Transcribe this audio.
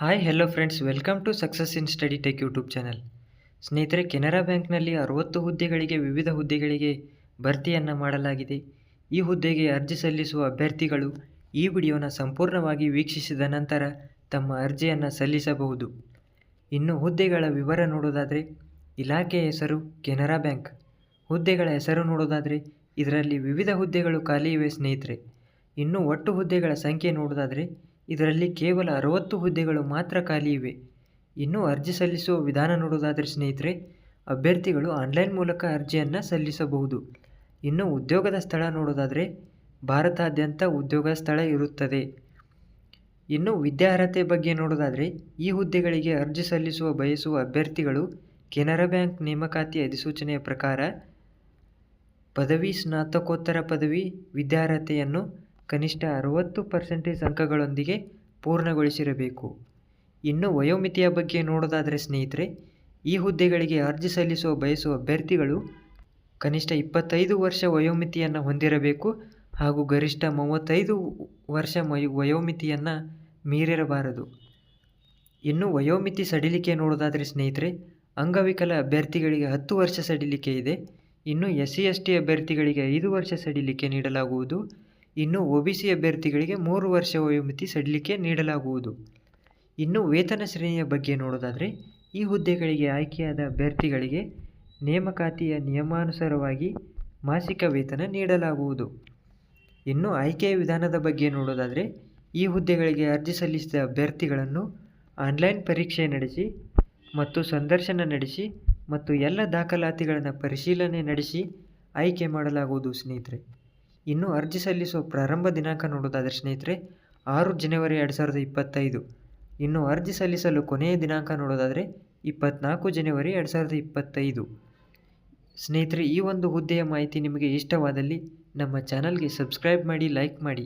Hi hello friends welcome to success in study tech YouTube channel ಸ್ನೇಹಿತರೆ, ಕೆನರಾ ಬ್ಯಾಂಕ್ನಲ್ಲಿ ಅರವತ್ತು ಹುದ್ದೆಗಳಿಗೆ, ವಿವಿಧ ಹುದ್ದೆಗಳಿಗೆ ಭರ್ತಿಯನ್ನು ಮಾಡಲಾಗಿದೆ. ಈ ಹುದ್ದೆಗೆ ಅರ್ಜಿ ಸಲ್ಲಿಸುವ ಅಭ್ಯರ್ಥಿಗಳು ಈ ವಿಡಿಯೋನ ಸಂಪೂರ್ಣವಾಗಿ ವೀಕ್ಷಿಸಿದ ನಂತರ ತಮ್ಮ ಅರ್ಜಿಯನ್ನು ಸಲ್ಲಿಸಬಹುದು. ಇನ್ನು ಹುದ್ದೆಗಳ ವಿವರ ನೋಡೋದಾದರೆ ಇಲಾಖೆಯ ಹೆಸರು ಕೆನರಾ ಬ್ಯಾಂಕ್. ಹುದ್ದೆಗಳ ಹೆಸರು ನೋಡೋದಾದರೆ, ಇದರಲ್ಲಿ ವಿವಿಧ ಹುದ್ದೆಗಳು ಖಾಲಿ ಇವೆ ಸ್ನೇಹಿತರೆ. ಇನ್ನು ಒಟ್ಟು ಹುದ್ದೆಗಳ ಸಂಖ್ಯೆ ನೋಡೋದಾದರೆ ಇದರಲ್ಲಿ ಕೇವಲ ಅರವತ್ತು ಹುದ್ದೆಗಳು ಮಾತ್ರ ಖಾಲಿ ಇವೆ. ಇನ್ನು ಅರ್ಜಿ ಸಲ್ಲಿಸುವ ವಿಧಾನ ನೋಡೋದಾದರೆ ಸ್ನೇಹಿತರೆ, ಅಭ್ಯರ್ಥಿಗಳು ಆನ್ಲೈನ್ ಮೂಲಕ ಅರ್ಜಿಯನ್ನು ಸಲ್ಲಿಸಬಹುದು. ಇನ್ನು ಉದ್ಯೋಗದ ಸ್ಥಳ ನೋಡೋದಾದರೆ ಭಾರತಾದ್ಯಂತ ಉದ್ಯೋಗ ಸ್ಥಳ ಇರುತ್ತದೆ. ಇನ್ನು ವಿದ್ಯಾರ್ಹತೆ ಬಗ್ಗೆ ನೋಡೋದಾದರೆ ಈ ಹುದ್ದೆಗಳಿಗೆ ಅರ್ಜಿ ಸಲ್ಲಿಸುವ ಬಯಸುವ ಅಭ್ಯರ್ಥಿಗಳು ಕೆನರಾ ಬ್ಯಾಂಕ್ ನೇಮಕಾತಿ ಅಧಿಸೂಚನೆಯ ಪ್ರಕಾರ ಪದವಿ ಸ್ನಾತಕೋತ್ತರ ಪದವಿ ವಿದ್ಯಾರ್ಹತೆಯನ್ನು ಕನಿಷ್ಠ ಅರವತ್ತು ಪರ್ಸೆಂಟೇಜ್ ಅಂಕಗಳೊಂದಿಗೆ ಪೂರ್ಣಗೊಳಿಸಿರಬೇಕು. ಇನ್ನು ವಯೋಮಿತಿಯ ಬಗ್ಗೆ ನೋಡೋದಾದರೆ ಸ್ನೇಹಿತರೆ, ಈ ಹುದ್ದೆಗಳಿಗೆ ಅರ್ಜಿ ಸಲ್ಲಿಸುವ ಬಯಸುವ ಅಭ್ಯರ್ಥಿಗಳು ಕನಿಷ್ಠ ಇಪ್ಪತ್ತೈದು ವರ್ಷ ವಯೋಮಿತಿಯನ್ನು ಹೊಂದಿರಬೇಕು ಹಾಗೂ ಗರಿಷ್ಠ ಮೂವತ್ತೈದು ವರ್ಷ ವಯೋಮಿತಿಯನ್ನು ಮೀರಿರಬಾರದು. ಇನ್ನು ವಯೋಮಿತಿ ಸಡಿಲಿಕೆ ನೋಡೋದಾದರೆ ಸ್ನೇಹಿತರೆ, ಅಂಗವಿಕಲ ಅಭ್ಯರ್ಥಿಗಳಿಗೆ ಹತ್ತು ವರ್ಷ ಸಡಿಲಿಕೆ ಇದೆ. ಇನ್ನು ಎಸ್ ಸಿ ಎಸ್ ಟಿ ಅಭ್ಯರ್ಥಿಗಳಿಗೆ ಐದು ವರ್ಷ ಸಡಿಲಿಕೆ ನೀಡಲಾಗುವುದು. ಇನ್ನು ಒಬಿಸಿ ಅಭ್ಯರ್ಥಿಗಳಿಗೆ ಮೂರು ವರ್ಷ ವಯೋಮಿತಿ ಸಡಿಲಿಕೆ ನೀಡಲಾಗುವುದು. ಇನ್ನು ವೇತನ ಶ್ರೇಣಿಯ ಬಗ್ಗೆ ನೋಡೋದಾದರೆ, ಈ ಹುದ್ದೆಗಳಿಗೆ ಆಯ್ಕೆಯಾದ ಅಭ್ಯರ್ಥಿಗಳಿಗೆ ನೇಮಕಾತಿಯ ನಿಯಮಾನುಸಾರವಾಗಿ ಮಾಸಿಕ ವೇತನ ನೀಡಲಾಗುವುದು. ಇನ್ನು ಆಯ್ಕೆಯ ವಿಧಾನದ ಬಗ್ಗೆ ನೋಡೋದಾದರೆ, ಈ ಹುದ್ದೆಗಳಿಗೆ ಅರ್ಜಿ ಸಲ್ಲಿಸಿದ ಅಭ್ಯರ್ಥಿಗಳನ್ನು ಆನ್ಲೈನ್ ಪರೀಕ್ಷೆ ನಡೆಸಿ ಮತ್ತು ಸಂದರ್ಶನ ನಡೆಸಿ ಮತ್ತು ಎಲ್ಲ ದಾಖಲಾತಿಗಳನ್ನು ಪರಿಶೀಲನೆ ನಡೆಸಿ ಆಯ್ಕೆ ಮಾಡಲಾಗುವುದು, ಸ್ನೇಹಿತರೆ. ಇನ್ನು ಅರ್ಜಿ ಸಲ್ಲಿಸುವ ಪ್ರಾರಂಭ ದಿನಾಂಕ ನೋಡೋದಾದರೆ ಸ್ನೇಹಿತರೆ, ಆರು ಜನವರಿ ಎರಡು ಸಾವಿರದ ಇಪ್ಪತ್ತೈದು. ಇನ್ನು ಅರ್ಜಿ ಸಲ್ಲಿಸಲು ಕೊನೆಯ ದಿನಾಂಕ ನೋಡೋದಾದರೆ ಇಪ್ಪತ್ನಾಲ್ಕು ಜನವರಿ ಎರಡು ಸಾವಿರದ ಇಪ್ಪತ್ತೈದು. ಸ್ನೇಹಿತರೆ, ಈ ಒಂದು ಹುದ್ದೆಯ ಮಾಹಿತಿ ನಿಮಗೆ ಇಷ್ಟವಾದಲ್ಲಿ ನಮ್ಮ ಚಾನಲ್ಗೆ ಸಬ್ಸ್ಕ್ರೈಬ್ ಮಾಡಿ, ಲೈಕ್ ಮಾಡಿ.